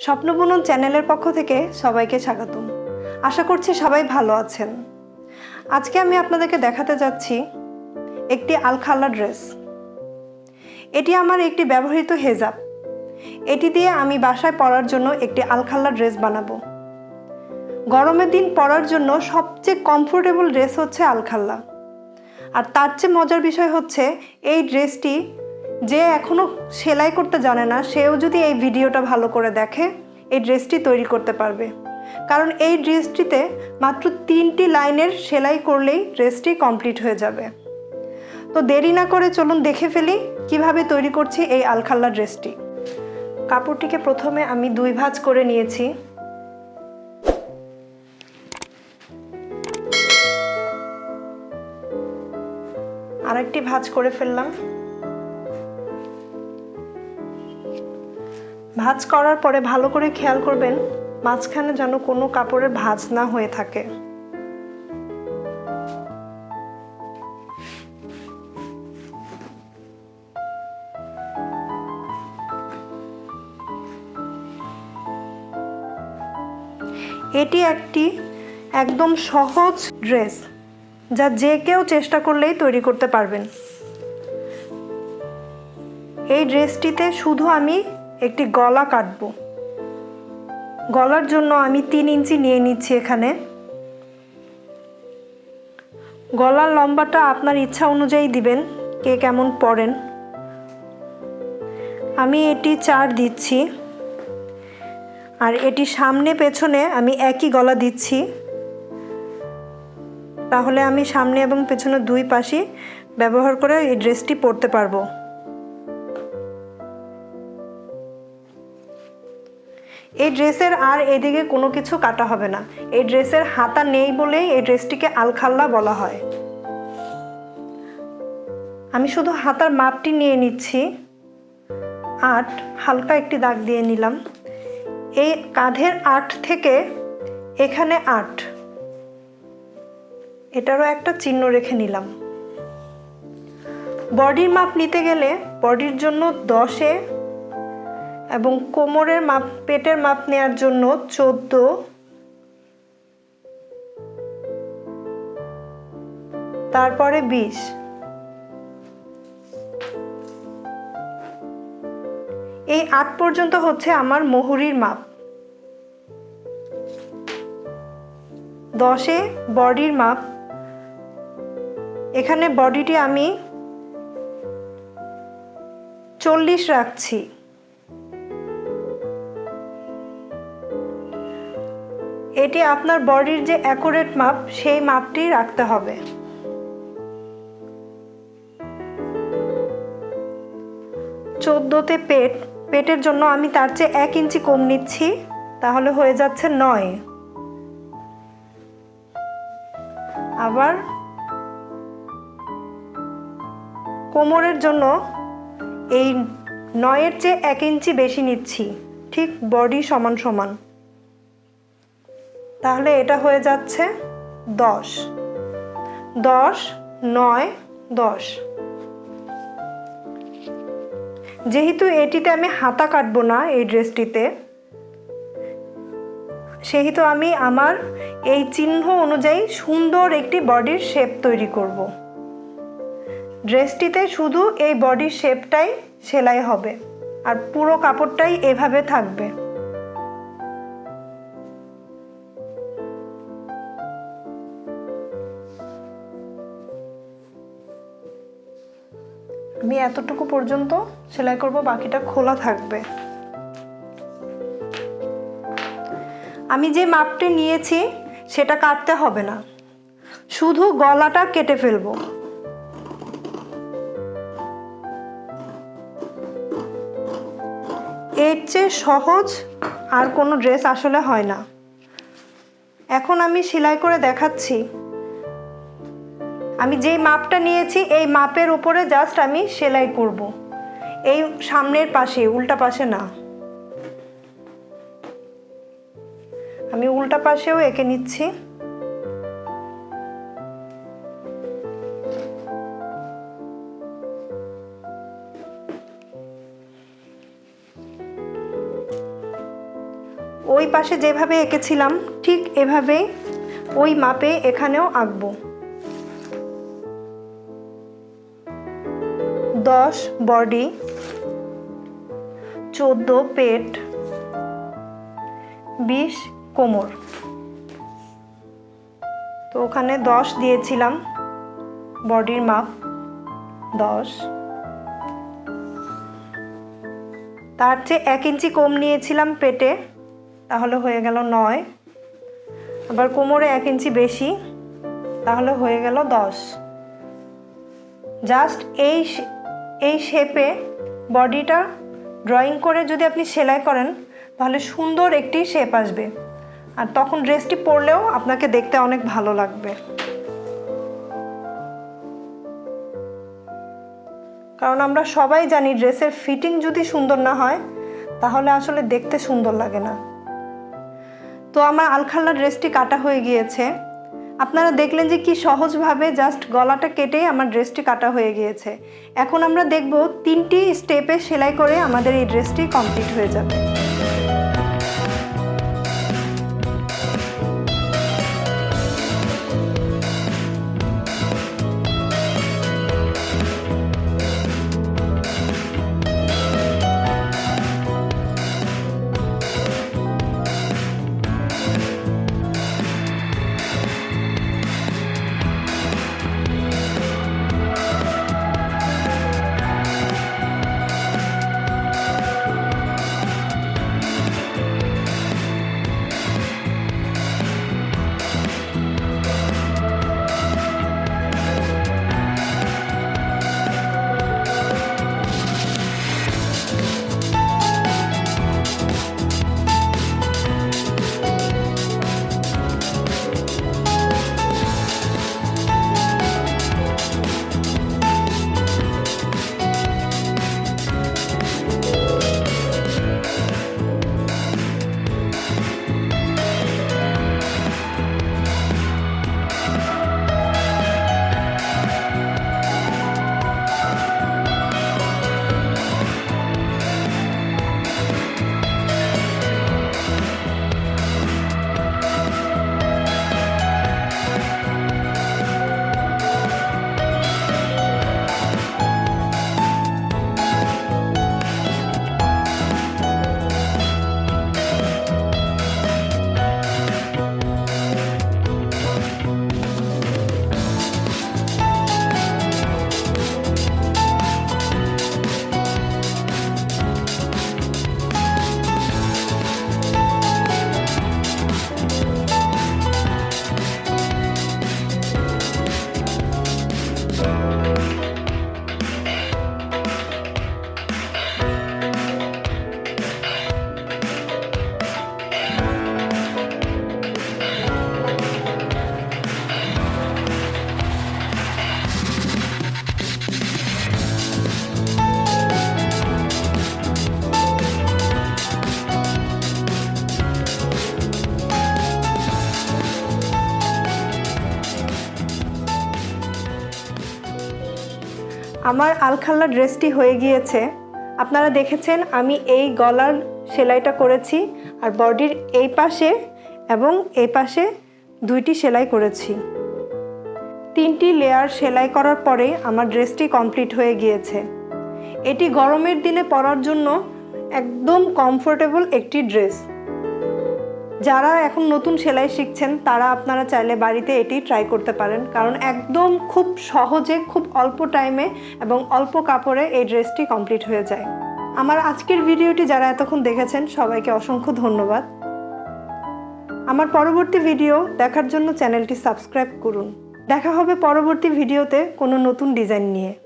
স্বপ্নবুনন চ্যানেলের পক্ষ থেকে সবাইকে স্বাগতম। আশা করছি সবাই ভালো আছেন। আজকে আমি আপনাদেরকে দেখাতে যাচ্ছি একটি আলখাল্লা ড্রেস। এটি আমার একটি ব্যবহৃত হেজাব। এটি দিয়ে আমি বাসায় পরার জন্য একটি আলখাল্লা ড্রেস বানাবো। গরমের দিন পরার জন্য সবচেয়ে কমফোর্টেবল ড্রেস হচ্ছে আলখাল্লা। আর তার চেয়ে মজার বিষয় হচ্ছে, এই ড্রেসটি যে এখনও সেলাই করতে জানে না, সেও যদি এই ভিডিওটা ভালো করে দেখে, এই ড্রেসটি তৈরি করতে পারবে। কারণ এই ড্রেসটিতে মাত্র তিনটি লাইনের সেলাই করলেই ড্রেসটি কমপ্লিট হয়ে যাবে। তো দেরি না করে চলুন দেখে ফেলি কীভাবে তৈরি করছি এই আলখাল্লা ড্রেসটি। কাপড়টিকে প্রথমে আমি দুই ভাঁজ করে নিয়েছি। আরেকটি ভাঁজ করে ফেললাম। ভাঁজ করার পরে ভালো করে খেয়াল করবেন মাঝখানে যেন কোনো কাপড়ের ভাঁজ না হয়ে থাকে। এটি একটি একদম সহজ ড্রেস যা যে কেউ চেষ্টা করলেই তৈরি করতে পারবেন। এই ড্রেসটিতে শুধু আমি একটি গলা কাটব। গলার জন্য আমি তিন ইঞ্চি নিয়ে নিচ্ছি এখানে। গলার লম্বাটা আপনার ইচ্ছা অনুযায়ী দিবেন, কে কেমন পড়েন। আমি এটি চার দিচ্ছি। আর এটি সামনে পেছনে আমি একই গলা দিচ্ছি। তাহলে আমি সামনে এবং পেছনে দুই পাশই ব্যবহার করে এই ড্রেসটি পরতে পারব। এই ড্রেসের আর এদিকে কোনো কিছু কাটা হবে না। এই ড্রেসের হাতা নেই বলেই এই ড্রেসটিকে আলখাল্লা বলা হয়। আমি শুধু হাতার মাপটি নিয়ে নিচ্ছি। আট, হালকা একটি দাগ দিয়ে নিলাম। এই কাঁধের আট থেকে এখানে আট। এটারও একটা চিহ্ন রেখে নিলাম। বডির মাপ নিতে গেলে বডির জন্য দশে এবং কোমরের মাপ, পেটের মাপ নেওয়ার জন্য চোদ্দ। তারপরে বিশ। এই আট পর্যন্ত হচ্ছে আমার মহুরির মাপ। দশে বডির মাপ। এখানে বডিটি আমি চল্লিশ রাখছি। এটি আপনার বডির যে অ্যাকুরেট মাপ, সেই মাপটি রাখতে হবে। চোদ্দোতে পেট। পেটের জন্য আমি তার চেয়ে এক ইঞ্চি কম নিচ্ছি, তাহলে হয়ে যাচ্ছে নয়। আবার কোমরের জন্য এই নয়ের চেয়ে এক ইঞ্চি বেশি নিচ্ছি, ঠিক বডি সমান সমান। তাহলে এটা হয়ে যাচ্ছে দশ। দশ, নয়, দশ। যেহেতু এটিতে আমি হাতা কাটবো না এই ড্রেসটিতে, সেহেতু আমি আমার এই চিহ্ন অনুযায়ী সুন্দর একটি বডির শেপ তৈরি করব। ড্রেসটিতে শুধু এই বডির শেপটাই সেলাই হবে, আর পুরো কাপড়টাই এভাবে থাকবে। আমি এতটুকু পর্যন্ত সেলাই করব, বাকিটা খোলা থাকবে। আমি যে মাপটি নিয়েছি, সেটা কাটতে হবে না। শুধু গলাটা কেটে ফেলব। এর চেয়ে সহজ আর কোনো ড্রেস আসলে হয় না। এখন আমি সেলাই করে দেখাচ্ছি। আমি যেই মাপটা নিয়েছি, এই মাপের উপরে জাস্ট আমি সেলাই করব। এই সামনের পাশে, উল্টা পাশে না। আমি উল্টা পাশেও এঁকে নিচ্ছি। ওই পাশে যেভাবে এঁকেছিলাম, ঠিক এভাবেই ওই মাপে এখানেও আঁকবো। দশ বডি, চোদ্দ পেট, বিশ কোমর। তো ওখানে দশ দিয়েছিলাম বডির মাপ, দশ। তার চেয়ে এক ইঞ্চি কম নিয়েছিলাম পেটে, তাহলে হয়ে গেল নয়। আবার কোমরে এক ইঞ্চি বেশি, তাহলে হয়ে গেল দশ। জাস্ট এই এই শেপে বডিটা ড্রয়িং করে যদি আপনি সেলাই করেন, তাহলে সুন্দর একটি শেপ আসবে। আর তখন ড্রেসটি পরলেও আপনাকে দেখতে অনেক ভালো লাগবে। কারণ আমরা সবাই জানি ড্রেসের ফিটিং যদি সুন্দর না হয়, তাহলে আসলে দেখতে সুন্দর লাগে না। তো আমার আলখাল্লা ড্রেসটি কাটা হয়ে গিয়েছে। আপনারা দেখলেন যে কি সহজভাবে জাস্ট গলাটা কেটে আমার ড্রেসটি কাটা হয়ে গিয়েছে। এখন আমরা দেখব তিনটি স্টেপে সেলাই করে আমাদের এই ড্রেসটি কমপ্লিট হয়ে যাবে। আমার আলখাল্লা ড্রেসটি হয়ে গিয়েছে। আপনারা দেখেছেন আমি এই গলার সেলাইটা করেছি আর বডির এই পাশে এবং এই পাশে দুইটি সেলাই করেছি। তিনটি লেয়ার সেলাই করার পরে আমার ড্রেসটি কমপ্লিট হয়ে গিয়েছে। এটি গরমের দিনে পরার জন্য একদম কমফোর্টেবল একটি ড্রেস। যারা এখন নতুন সেলাই শিখছেন, তারা আপনারা চাইলে বাড়িতে এটি ট্রাই করতে পারেন। কারণ একদম খুব সহজে, খুব অল্প টাইমে এবং অল্প কাপড়ে এই ড্রেসটি কমপ্লিট হয়ে যায়। আমার আজকের ভিডিওটি যারা এতক্ষণ দেখেছেন, সবাইকে অসংখ্য ধন্যবাদ। আমার পরবর্তী ভিডিও দেখার জন্য চ্যানেলটি সাবস্ক্রাইব করুন। দেখা হবে পরবর্তী ভিডিওতে কোনো নতুন ডিজাইন নিয়ে।